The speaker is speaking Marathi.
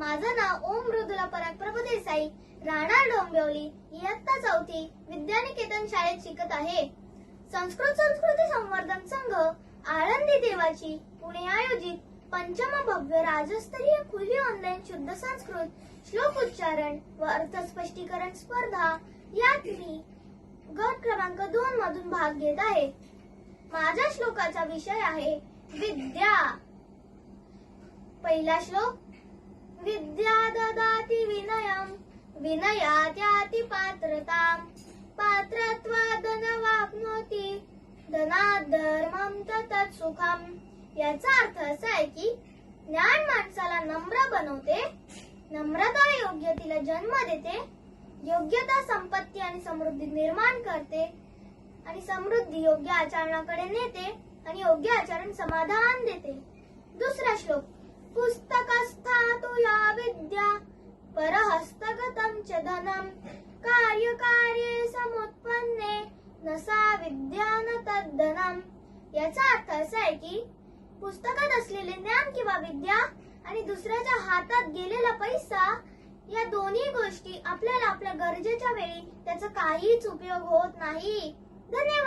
माझं नाव ओम मृदुला परत प्रभुदेसाई राहणार डोंबिवली इयत्ता चौथी विद्यानिकेतन शाळेत शिकत आहे. संस्कृत संस्कृती संवर्धन संघ आळंदी देवाची पुणे आयोजित पंचम भव्य राजस्तरीय खुली ऑनलाईन शुद्ध संस्कृत श्लोक उच्चारण व अर्थ स्पष्टीकरण स्पर्धा यात मी गट क्रमांक दोन मधून भाग घेत आहे. माझ्या श्लोकाचा विषय आहे विद्या. पहिला श्लोक विद्या ददाति विनयम् विनयात्याति पात्रताम पात्रत्वा धनवाप्नोति धनात् धर्मम ततत् सुखम याचा अर्थ असा आहे की ज्ञान माणसाला नम्र बनवते नम्रता योग्य तिला जन्म देते योग्यता संपत्ती आणि समृद्धी निर्माण करते आणि समृद्धी योग्य आचरणाकडे नेते आणि योग्य आचरण समाधान देते. दुसरा श्लोक परहस्तगतं च धनम कार्यकार्ये समुत्पन्ने न सा विद्या न तद्धनम याचा अर्थ असा आहे की पुस्तकात असलेले ज्ञान किंवा विद्या आणि दुसऱ्याच्या हातात गेलेला पैसा या दोन्ही गोष्टी आपल्याला आपल्या गरजेच्या वेळी त्याचा काहीच उपयोग होत नाही. धन्यवाद.